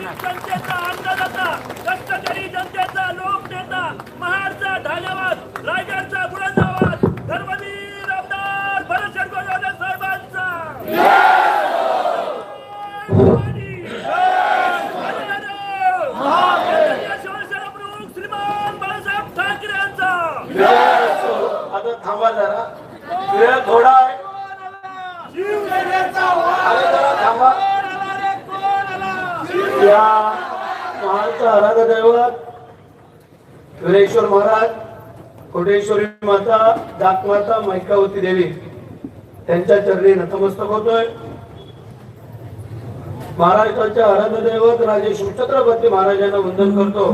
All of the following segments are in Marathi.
जनतेचा अन्नदाता कष्टकरी जनतेचा लोकनेता महाडचा धन्यवाद रायगडचा बुलंदाबाद धर्मवीर आमदार भरत गोगावले साहेबांचा थांबा जरा. वेळ थोडा आहे. अरे जरा थांबा. या महाराजचा आराध्य दैवत वीरेश्वर महाराज कोटेश्वरी माता दाकमाता मैकावती देवी त्यांच्या चरणी नतमस्तक होतोय. महाराष्ट्राच्या आराध्य दैवत राजे शिवछत्रपती महाराजांना वंदन करतो.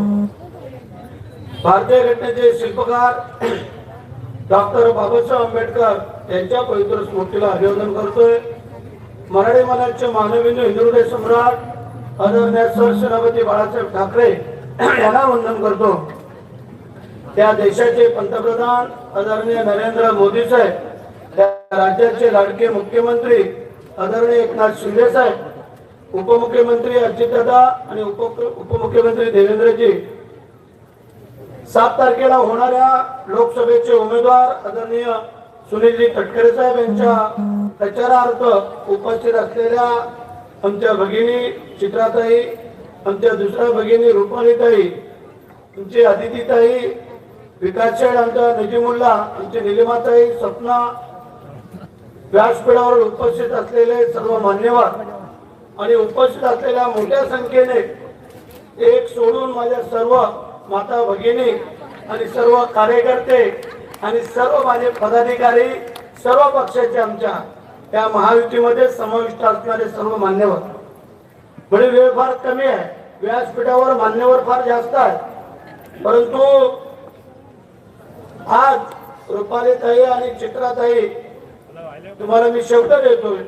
भारतीय घटनेचे शिल्पकार डॉक्टर बाबासाहेब आंबेडकर यांच्या पवित्र स्मृतीला अभिवादन करतोय. मराठी मनाचे मानवी हिंदुहृदय सम्राट आदरणीय सरसेनापती बाळासाहेब ठाकरे यांना वंदन करतो. त्या देशाचे पंतप्रधान आदरणीय नरेंद्र मोदी साहेब त्या राज्याचे लाडके मुख्यमंत्री आदरणीय एकनाथ शिंदे साहेब उपमुख्यमंत्री अजितदादा आणि उप उपमुख्यमंत्री देवेंद्रजी सात तारखेला होणाऱ्या लोकसभेचे उमेदवार आदरणीय सुनीलजी तटकरे साहेब यांच्या प्रचारार्थ उपस्थित असलेल्या आमच्या भगिनी चित्राताई आमच्या दुसऱ्या भगिनी रुपालीताई तुमचे अदितीताई विकास आमच्या नजीमुल्ला आमची निलिमाताई सपना व्यासपीठावर उपस्थित असलेले सर्व मान्यवर आणि उपस्थित असलेल्या मोठ्या संख्येने एक सोडून माझ्या सर्व माता भगिनी आणि सर्व कार्यकर्ते आणि सर्व माझे पदाधिकारी सर्व पक्षाचे आमच्या त्या महायुतीमध्ये समाविष्ट असणारे सर्व मान्यवर. म्हणजे वेळ फार कमी आहे. व्यासपीठावर मान्यवर फार जास्त आहे. परंतु आज रुपालीताई आणि चित्राताई तुम्हाला मी शब्द देतोय.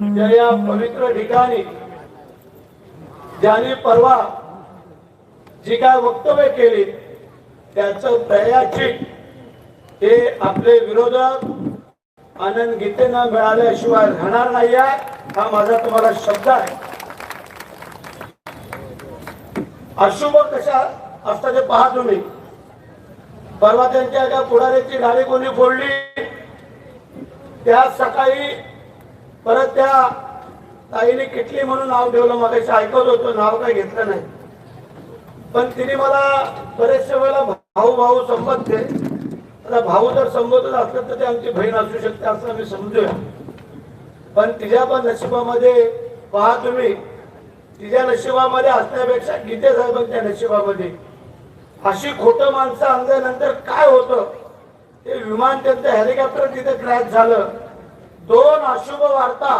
त्या या पवित्र ठिकाणी ज्यांनी परवा जी काय वक्तव्य केली त्याच दयाची हे आपले विरोधक आनंद गीतेनं मिळाल्याशिवाय राहणार नाही आहे हा माझा तुम्हाला शब्द आहे. अशुभ कशा असतात ते पहा तुम्ही. परवा त्यांच्या एका पुढाऱ्याची गाडी कोणी फोडली? त्या सकाळी परत त्या ताईने किटली म्हणून नाव ठेवलं. मगाशी ऐकत होतो नाव काय घेतलं नाही. पण तिने मला बरेचशा वेळेला भाऊ भाऊ संबोधते आता भाऊ जर संबोधत असलं तर ते आमची बहीण असू शकते असं आम्ही समजूया. पण तिच्या पण नशिबामध्ये पहा तुम्ही तिच्या नशिबामध्ये असण्यापेक्षा गीते साहेबांच्या नशिबामध्ये. अशी खोटं माणसं आणल्यानंतर काय होतं? ते विमान त्यांचं हेलिकॉप्टर तिथे क्रॅश झालं. दोन अशुभ वार्ता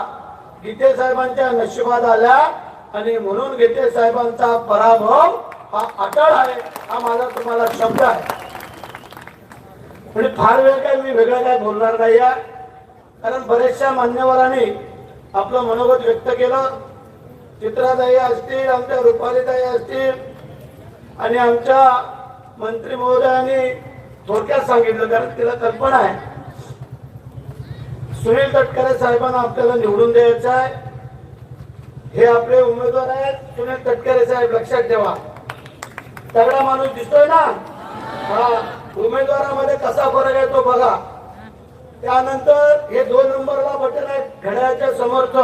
गीते साहेबांच्या नशिबात आल्या आणि म्हणून गीते साहेबांचा पराभव हा अटळ आहे हा माझा तुम्हाला शब्द आहे. म्हणजे फार वेळ काय मी वेगळं काय बोलणार नाही या कारण बऱ्याचशा मान्यवरांनी आपलं मनोगत व्यक्त केलं. चित्राताई असतील आमच्या रुपालीताई असतील आणि आमच्या मंत्री महोदयांनी थोडक्यात सांगितलं कारण तिला कल्पना आहे. सुनील तटकरे साहेबांना आपल्याला निवडून द्यायचं आहे. हे आपले उमेदवार आहेत. सुनील तटकरे साहेब लक्षात ठेवा. तगडा माणूस दिसतोय ना? हा. उमेदवारामध्ये कसा फरक आहे तो बघा. त्यानंतर हे दोन नंबरला बटन आहे घड्याच्या समर्थ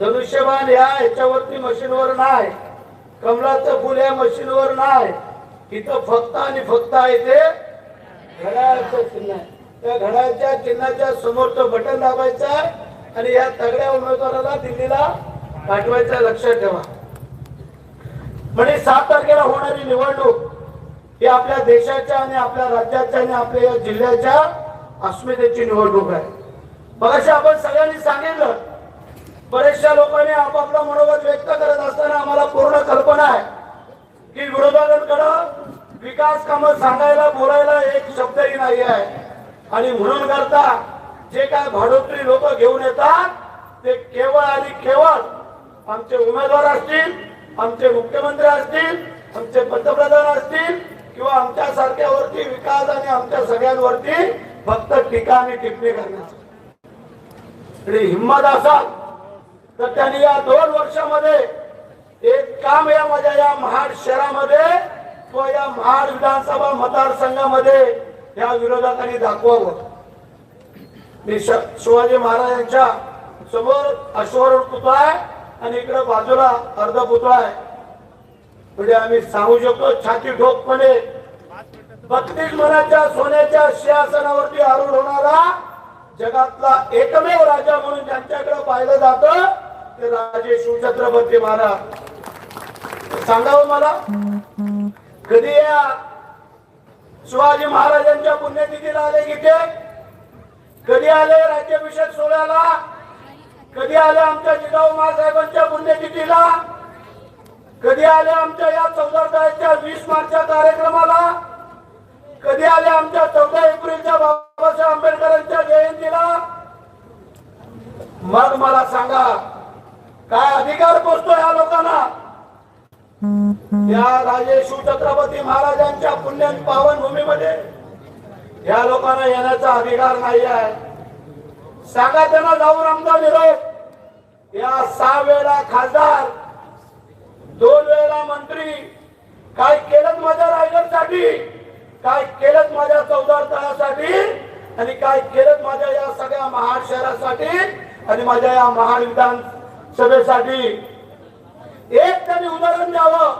धनुष्यबाण ह्या ह्याच्यावरती मशीनवर नाही. कमलाचं फुल या मशीनवर नाही. इथं फक्त आणि फक्त आहे ते घड्याळाचं चिन्ह आहे. त्या घड्याळाच्या चिन्हाच्या समोरचं बटन दाबायचं आहे आणि या तगड्या उमेदवाराला दिल्लीला पाठवायचं लक्षात ठेवा. म्हणजे सात तारखेला होणारी निवडणूक. ही आपल्या देशाच्या आणि आपल्या राज्याच्या आणि आपल्या या जिल्ह्याच्या अस्मितेची निवडणूक आहे. मगाशी आपण सगळ्यांनी सांगितलं बरेचशा लोकांनी आपापलं मनोगत व्यक्त करत असताना आम्हाला पूर्ण कल्पना आहे की विरोधकांकडं विकास कामं सांगायला बोलायला एक शब्दही नाही आहे. आणि म्हणून करता जे काय भाडोत्री लोक घेऊन येतात ते केवळ आणि केवळ आमचे उमेदवार असतील आमचे मुख्यमंत्री असतील आमचे पंतप्रधान असतील किंवा आमच्या सारख्यावरती विकास आणि आमच्या सगळ्यांवरती फक्त टीका आणि टिप्पणी करण्याचं. हिंमत असाल तर त्यांनी या दोन वर्षामध्ये एक काम या माझ्या या महाड शहरामध्ये किंवा या महाड विधानसभा मतदारसंघामध्ये या विरोधकांनी दाखवावं. मी श- शिवाजी महाराजांच्या समोर अश्वर पुतळा आहे आणि इकडे बाजूला अर्ध पुतळा आहे. पुढे आम्ही सांगू शकतो छाती ठोकपणे बत्तीस मनाच्या सोन्याच्या सिंहासनावरती आरूढ होणारा जगातला एकमेव राजा म्हणून ज्यांच्याकडे पाहिलं जात ते राजे शिवछत्रपती महाराज. सांगावं मला? कधी या शिवाजी महाराजांच्या पुण्यतिथीला आले इथे? कधी आले राज्याभिषेक सोहळ्याला? कधी आले आमच्या जिजाऊ महासाहेबांच्या पुण्यतिथीला? कधी आले आमच्या या चौदा तारखेच्या वीस मार्चच्या कार्यक्रमाला? कधी आले आमच्या चौदा एप्रिलच्या बाबासाहेब आंबेडकरांच्या जयंतीला? मग मला सांगा काय अधिकार पोचतो या लोकांना? या राजे शिवछत्रपती महाराजांच्या पुण्य पावन भूमीमध्ये या लोकांना येण्याचा अधिकार नाही आहे. सांगा त्यांना जाऊन आमचा निरोप. या सहा वेळा खासदार दोन वेळेला मंत्री काय केलं माझ्या रायगडसाठी? काय केलं माझ्या चौदार तळासाठी? आणि काय केलं माझ्या या सगळ्या महाड शहरासाठी? आणि माझ्या या महाड विधान सभेसाठी? एक त्यांनी उदाहरण द्यावं.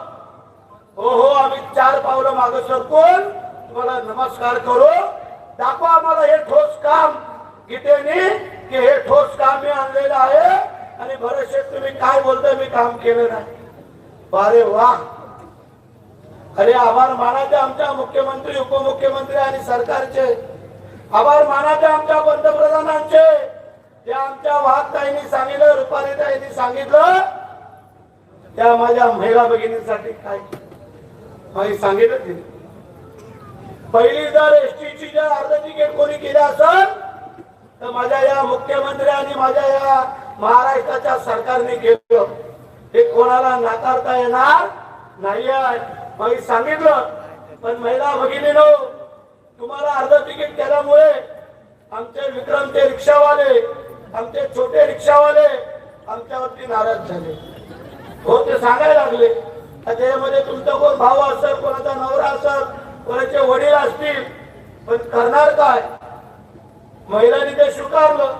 हो हो आम्ही चार पावलं मागे सरकून तुम्हाला नमस्कार करू. दाखवा आम्हाला हे ठोस काम गीतेने की हे ठोस काम मी आणलेलं आहे. आणि बरेचसे तुम्ही काय बोलताय मी काम केलं नाही. अरे वा. अरे आभार मानाचे आमच्या मुख्यमंत्री उपमुख्यमंत्री आणि सरकारचे. आभार मानाचे आमच्या पंतप्रधानांचे. जे आमच्या वाहताईंनी सांगितलं रुपालीताईंनी सांगितलं त्या माझ्या महिला भगिनींसाठी काय माझी सांगितलं तिने पहिली जर एसटीची जर अर्ध तिकीट कोणी केली असेल तर माझ्या या मुख्यमंत्री आणि माझ्या या महाराष्ट्राच्या सरकारने केलं. हे कोणाला नाकारता येणार नाही आहे. सांगितलं पण महिला भगिनीनो तुम्हाला अर्ध तिकीट केल्यामुळे आमचे विक्रम ते रिक्षावाले आमचे छोटे रिक्षावाले आमच्यावरती नाराज झाले. हो ते सांगायला लागले. आता त्याच्यामध्ये तुमचा कोण भाऊ असेल कोणाचा नवरा असेल कोणाचे वडील असतील पण करणार काय? महिलांनी ते स्वीकारलं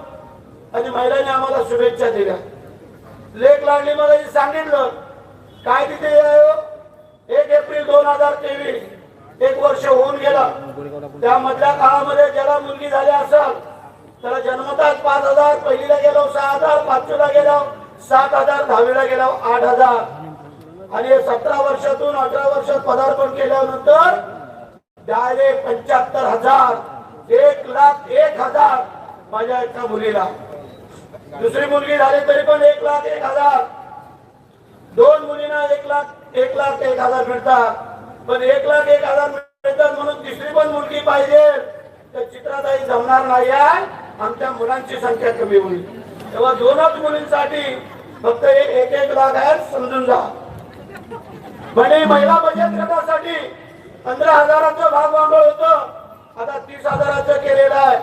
आणि महिलांनी आम्हाला शुभेच्छा दिल्या. लेख लागली मला हे सांगितलं. काय तिथे हो? एक एप्रिल दोन हजार तेवीस. एक वर्ष होऊन गेलं. त्या मधल्या काळामध्ये ज्याला मुलगी झाली असाल त्याला जन्मताच पाच हजार पहिलीला गेलो सहा हजार पाचवीला गेलो सात हजार दहावीला गेलो आठ हजार. आणि सतरा वर्षातून अठरा वर्षात पदार्पण केल्यानंतर डायरेक्ट पंच्याहत्तर हजार एक लाख एक हजार माझ्या एका मुलीला. दुसरी मुलगी झाली तरी पण एक लाख एक हजार. दोन मुलींना एक लाख एक लाख एक हजार मिळतात. पण एक लाख एक हजार मिळतात म्हणून तिसरी पण मुलगी पाहिजे. तर चित्राताई जमणार नाही आमच्या मुलांची संख्या कमी होईल. तेव्हा दोनच मुलींसाठी फक्त एक एक लाख आहे समजून जा. म्हणजे महिला बचत गटासाठी पंधरा हजाराचं भाग भांडवल होतं. आता तीस हजाराचं केलेलं आहे.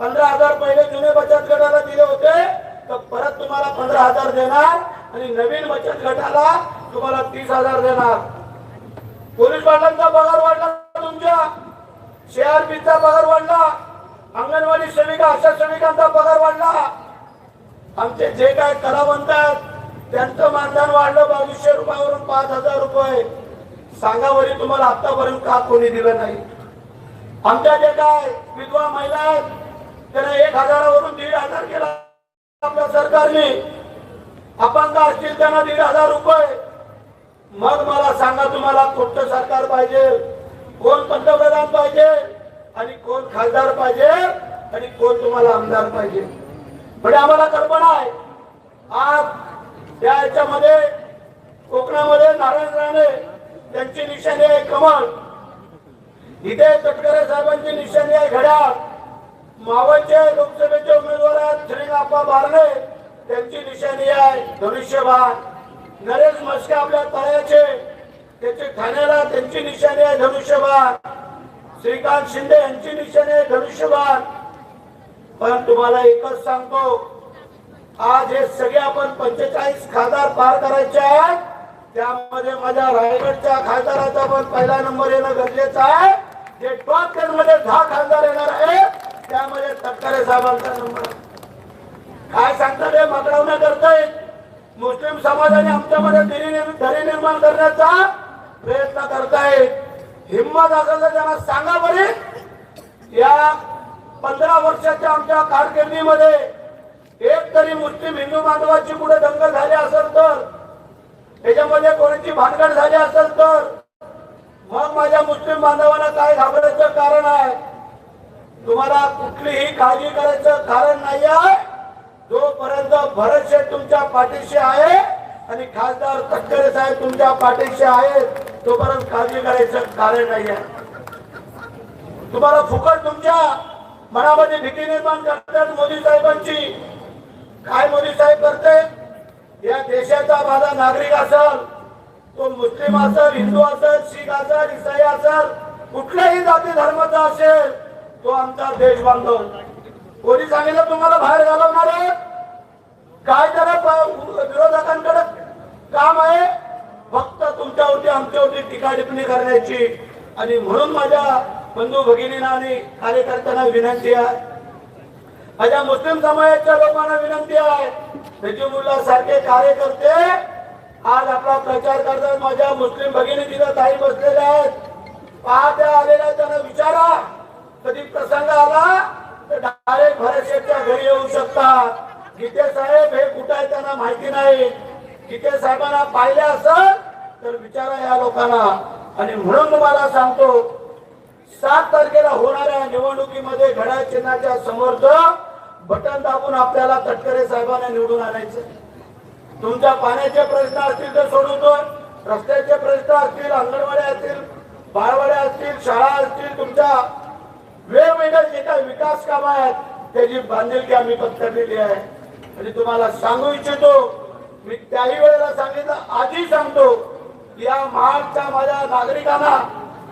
पंधरा हजार पहिले जुने बचत गटाला दिले होते तर परत तुम्हाला पंधरा हजार देणार आणि नवीन बचत गटाला तुम्हाला तीस हजार देणार. पोलीस पाटलांचा पगार वाढला तुमच्या. सीआरपीचा पगार वाढला. अंगणवाडी सेविका आशा सेविकांचा पगार वाढला. आमचे जे काय कलावंत आहेत त्यांचं मानधन वाढलं बावीसशे रुपयावरून पाच हजार रुपये. सांगा बरी तुम्हाला आतापर्यंत का कोणी दिलं नाही? आमच्या जे काय विधवा महिला आहेत त्यांना एक हजारावरून दीड हजार केला. आपल्या सरकारने. अपंग असतील त्यांना दीड हजार रुपये. मग मला सांगा तुम्हाला कोणतं सरकार पाहिजे? कोण पंतप्रधान पाहिजे? आणि कोण खासदार पाहिजे? आणि कोण तुम्हाला आमदार पाहिजे? म्हणजे आम्हाला कल्पना आहे. आज त्या याच्यामध्ये कोकणामध्ये नारायण राणे त्यांची निशाणी आहे कमळ. इथे तटकरे साहेबांची निशाणी आहे घड्याळ. मावळचे लोकसभेचे उमेदवार आहेत श्रीनाप्पा बारणे. त्यांची निशाणी आहे धनुष्यबाण नरेश मस्के आपल्या तळ्याचे. त्याचे ठाण्याला त्यांची निशाणी आहे धनुष्यबाण श्रीकांत शिंदे यांची निशाणी आहे धनुष्यबाण पण तुम्हाला एकच सांगतो. आज हे सगळे आपण पंचेचाळीस खासदार पार करायचे आहेत. त्यामध्ये माझ्या रायगडच्या खासदाराचा पण पहिला नंबर येणं गरजेचं आहे. जे टॉप टेन मध्ये दहा खासदार येणार आहे त्यामध्ये तटकरे साहेबांचा नंबर काय सांगतात हे मागणवण्या करतायत मुस्लिम समाजाने आमच्यामध्ये दरी निर्माण करण्याचा प्रयत्न करतायत. हिंमत असेल तर त्यांना सांगा बरे. या पंधरा वर्षाच्या आमच्या कारकिर्दीमध्ये एक तरी मुस्लिम हिंदू बांधवाची कुठे दंगल झाली असेल तर त्याच्यामध्ये कोणाची भानगड झाली असेल तर मग माझ्या मुस्लिम बांधवांना काय घाबरायचं कारण आहे? तुम्हाला कुठलीही काळजी करायचं कारण नाही आहे जोपर्यंत भरत शेठ तुमच्या पाठीशी आहे आणि खासदार तटकरे साहेब तुमच्या पाठीशी आहेत तोपर्यंत काळजी करायचं कारण नाही आहे तुम्हाला फुकट तुमच्या मनामध्ये भीती निर्माण करतात मोदी साहेबांची. काय मोदी साहेब करते? या देशाचा माझा नागरिक असेल तो मुस्लिम असेल हिंदू असेल शीख असेल इसाई असेल कुठल्याही जाती धर्माचा असेल तो आमचा देश बांधव कोणी सांगितलं तुम्हाला बाहेर घालवणार आहे? काय त्याला विरोधकांकडे काम आहे? फक्त तुमच्यावरती आमच्यावरती टीका टिप्पणी करण्याची. आणि म्हणून माझ्या बंधू भगिनींना आणि कार्यकर्त्यांना विनंती आहे. माझ्या मुस्लिम समाजाच्या लोकांना विनंती आहे. नजीबुल्ला सारखे कार्यकर्ते आज आपला प्रचार करतात. माझ्या मुस्लिम भगिनी तिथं ताई बसलेल्या आहेत. पाहत्या आलेल्या त्यांना विचारा. कधी प्रसंग आला तर डायरेक्ट भरतशेठच्या घरी येऊ शकतात. गीते साहेब हे कुठं आहे त्यांना माहिती नाही. गीते साहेबांना पाहिले असेल तर विचारा या लोकांना. आणि म्हणून तुम्हाला सांगतो सात तारखेला होणाऱ्या निवडणुकीमध्ये घड्याळ चिन्हाच्या समोरचं बटन दाबून आपल्याला तटकरे साहेबांना निवडून आणायचं. तुमच्या पाण्याचे प्रश्न असतील तर सोडवतो रस्त्याचे प्रश्न असतील अंगणवाड्या असतील बाळवाड्या असतील शाळा असतील तुमच्या वेगवेगळ्या जे काही विकास काम आहेत त्याची बांधिलकी आम्ही पत्करलेली आहे. आणि तुम्हाला सांगू इच्छितो मी त्याही वेळेला सांगितलं आधी सांगतो या महागच्या माझ्या नागरिकांना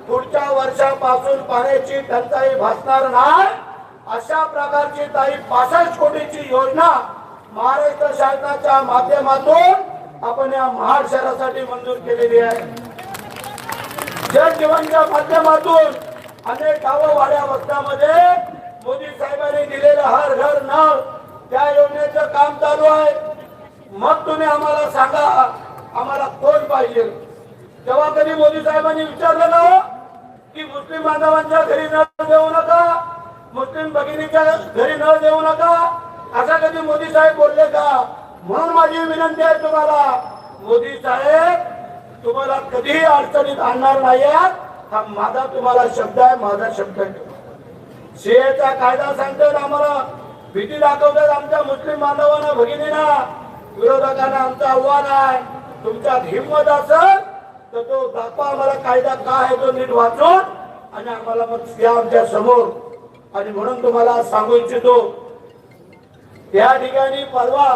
पुढच्या वर्षापासून पाण्याची टंचाई भासणार नाही अशा प्रकारची ताई पासष्ट कोटीची योजना महाराष्ट्र शासनाच्या माध्यमातून आपण या महाड शहरासाठी मंजूर केलेली आहे. जल जीवनच्या माध्यमातून अनेक गावं वाड्या वस्त्यामध्ये मोदी साहेबांनी दिलेलं हर घर नळ त्या योजनेचं काम चालू आहे. मग तुम्ही आम्हाला सांगा आम्हाला कोण पाहिजे? तेव्हा कधी मोदी साहेबांनी विचारलं ना हो, की मुस्लिम बांधवांच्या घरी नळ देऊ नका मुस्लिम भगिनीच्या घरी नळ देऊ नका असं कधी मोदी साहेब बोलले का? म्हणून माझी विनंती आहे तुम्हाला मोदी साहेब तुम्हाला कधीही अडचणीत आणणार नाही हा माझा तुम्हाला शब्द आहे माझा शब्द आहे. कायदा सांगतात आम्हाला. भीती दाखवतात आमच्या मुस्लिम बांधवांना भगिनीना. विरोधकांना आमचं आव्हान आहे. तुमच्यात हिंमत असेल तर तो दाखवा आम्हाला कायदा काय आहे तो नीट वाचून आणि आम्हाला मग या आमच्यासमोर. आणि म्हणून तुम्हाला सांगू इच्छितो या ठिकाणी परवा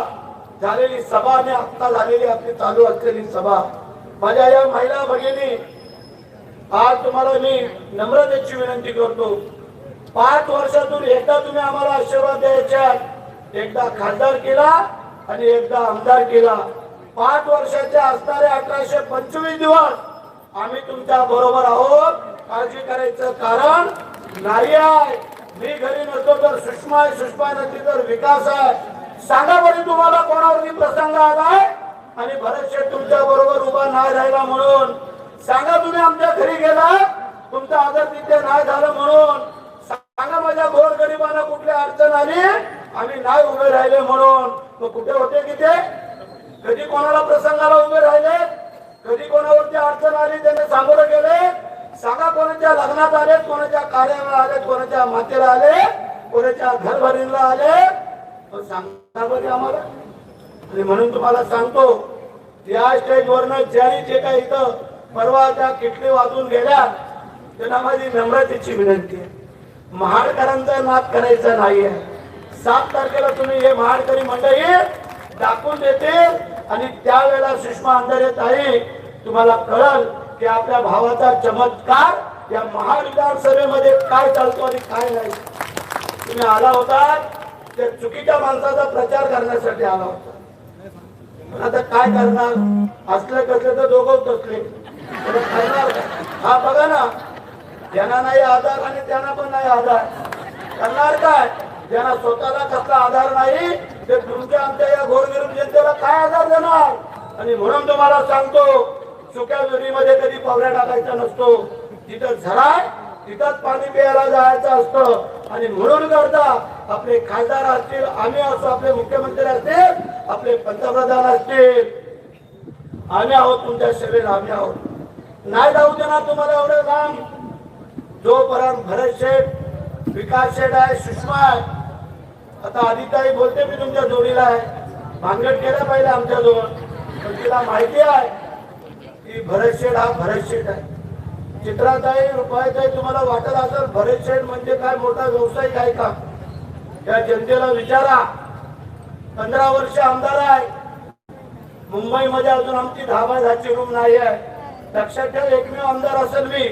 झालेली सभा आणि आत्ता झालेली आपली चालू असलेली सभा. माझ्या या महिला भगिनी आज तुम्हाला मी नम्रतेची विनंती करतो. पाच वर्षातून एकदा तुम्ही आम्हाला आशीर्वाद द्यायच्या. एकदा खासदार केला आणि एकदा आमदार केला. पाच वर्षाचे असणारे अठराशे पंचवीस दिवस आम्ही तुमच्या बरोबर आहोत. काळजी करायचं कारण नाही आहे. मी घरी नसतो तर सुषमा आहे सुषमा नसली तर विकास आहे. सांगा बरी तुम्हाला कोणावरती प्रसंग आलाय? आणि भरतशेठ तुमच्या बरोबर उभा नाही राहिला म्हणून. सांगा तुम्ही आमच्या घरी गेला तुमचा आदर तिथे नाही झालं म्हणून. सांगा माझ्या गोर गरिबांना कुठली अडचण आली? आम्ही नाही उभे राहिले म्हणून. मग कुठे होते की ते कधी कोणाला प्रसंगाला उभे राहिले? कधी कोणावरती अडचण आली त्याने सामोरं गेले? सांगा कोणाच्या लग्नात आले कोणाच्या कार्याला आले कोणाच्या मातेला आले कोणाच्या घरभरीला आले? पण सांगा बरे आम्हाला. आणि म्हणून तुम्हाला सांगतो या स्टेजवरनं ज्याने जे काही इथं परवा त्या किटली वाजून गेल्या त्यांना माझी नम्रतेची विनंती आहे. महाडकरांचा नाद करायचा नाहीये. सात तारखेला तुम्ही हे महाडकरी मंडळी दाखवून देते आणि त्यावेळेला सुषमा अंधारे ताई तुम्हाला कळल की आपल्या भावाचा चमत्कार या महाड काय चालतो आणि काय नाही. तुम्ही आला होता त्या चुकीच्या माणसाचा प्रचार करण्यासाठी आला होता. आता काय करणार? असलं कसलं तर दोघं तसले हा बघा ना ज्यांना नाही आधार आणि त्यांना पण नाही आधार. करणार काय? ज्यांना स्वतःला कसला आधार नाही ते तुमच्या आमच्या या गोरगरीब जनतेला काय आधार देणार? आणि म्हणून तुम्हाला सांगतो सुक्या विहिरीमध्ये कधी पावल्या टाकायचा नसतो. तिथं झराय तिथंच पाणी प्यायला जायचं असतं. आणि म्हणून करता आपले खासदार असतील आम्ही असो आपले मुख्यमंत्री असतील आपले पंतप्रधान असतील. आम्ही आहोत तुमच्या शरीर आम्ही आहोत. नाही जाऊ देणार तुम्हाला एवढं लांब जोपर्यंत भरत शेठ विकास शेठ आहे सुषमा आहे आता आदिताई बोलते मी तुमच्या जोडीला आहे. भानगड केलं पाहिजे आमच्याजवळ पण तिला माहिती आहे की भरत शेठ हा भरत शेठ आहे. चित्राताई रुपयाताई तुम्हाला वाटत असेल भरत शेठ म्हणजे काय मोठा व्यवसायिक आहे का? या जनतेला विचारा. पंधरा वर्ष आमदार आहे. मुंबईमध्ये अजून आमची दहा बाय दहाची रूम नाही आहे. लक्षात ठेवा एकमेव आमदार असेल मी.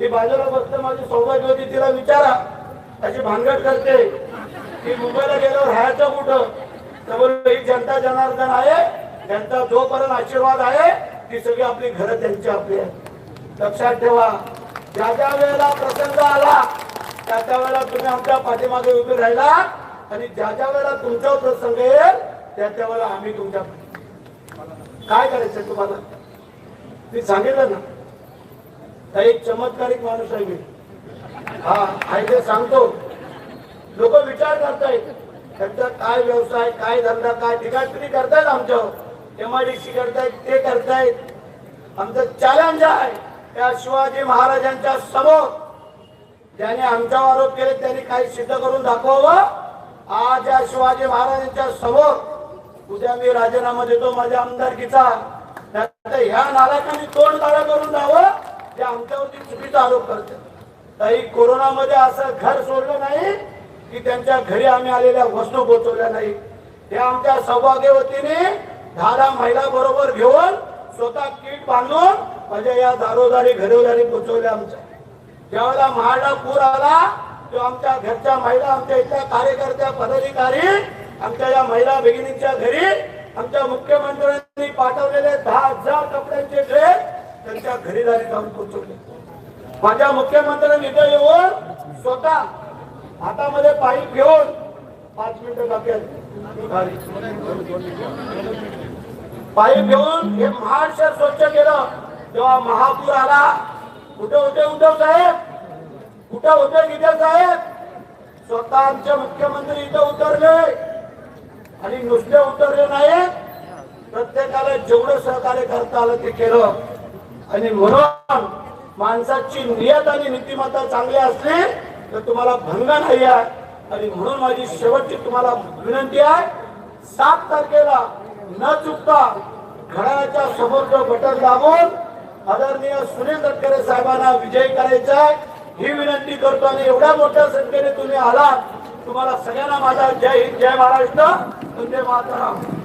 ती बाजूला बसते माझी सौभाग्य होती तिला विचारा. त्याची भानगड करते. की मुंबईला गेल्यावर राहायचं कुठं? तर ही जनता जनार्दन आहे. जनता जोपर्यंत आशीर्वाद आहे ती सगळी आपली घरं त्यांची आपली आहेत. लक्षात ठेवा. ज्या ज्या वेळेला प्रसंग आला त्या त्या वेळेला तुम्ही आमच्या पाठीमागे उभे राहिला. आणि ज्या ज्या वेळेला तुमचा प्रसंग येईल त्या त्या वेळेला आम्ही तुमच्या काय करायचं तुम्हाला? मी सांगितलं ना. तर एक चमत्कारिक माणूस आहे मी. हा आहे ते सांगतो. लोक विचार करतायत. त्यांचा काय व्यवसाय काय धंदा काय ठिकाणी करतायत आमच्यावर. एम आय डी सी करतायत ते करतायत. आमचं चॅलेंज आहे. त्या शिवाजी महाराजांच्या समोर ज्याने आमच्यावर आरोप केले त्यांनी काही सिद्ध करून दाखवावं. आज या शिवाजी महाराजांच्या समोर उद्या मी राजीनामा देतो माझ्या आमदारकीचा. नाहीतर ह्या नालायकांनी तोंड काळं करून जावं ते आमच्यावरती चुकीचा आरोप करते. काही कोरोनामध्ये असं घर सोडलं नाही की त्यांच्या घरी आम्ही आलेल्या वस्तू पोचवल्या नाही. ते आमच्या सौभाग्यवतीने दहा दहा महिला बरोबर घेऊन स्वतः किट बांधून म्हणजे या दारोदारी घरोदारी पोचवल्या आमच्या. ज्यावेळेला महाडा पूर आला तो आमच्या घरच्या महिला आमच्या इथल्या कार्यकर्त्या पदाधिकारी आमच्या या महिला भगिनींच्या घरी आमच्या मुख्यमंत्र्यांनी पाठवलेले दहा हजार कपड्यांचे ड्रेस त्यांच्या घरी दारी जाऊन पोहोचवले. माझ्या मुख्यमंत्र्यांनी इथं येऊन स्वतः हातामध्ये पाईप घेऊन पाच मिनिटं लागेल पाईप घेऊन हे महाड शहर स्वच्छ केलं. तेव्हा महापूर आला. कुठे होते उद्धव साहेब? कुठे होते विजय साहेब? स्वतः आमचे मुख्यमंत्री इथं उतरले. आणि नुसते उतरले नाही प्रत्येकाला जेवढं सहकार्य करता आलं ते केलं. आणि म्हणून माणसाची नियत आणि नीतिमत्ता चांगली असली तर तुम्हाला भंग नाही आहे. आणि म्हणून माझी शेवटची तुम्हाला विनंती आहे सात तारखेला न चुकता घड्याळाच्या जो बटन दाबून आदरणीय सुनील तटकरे साहेबांना विजय करायचा ही विनंती करतो. आणि एवढ्या मोठ्या संख्येने तुम्ही आलात तुम्हाला सगळ्यांना माझा जय हिंद जय महाराष्ट्र वंदे मातरम.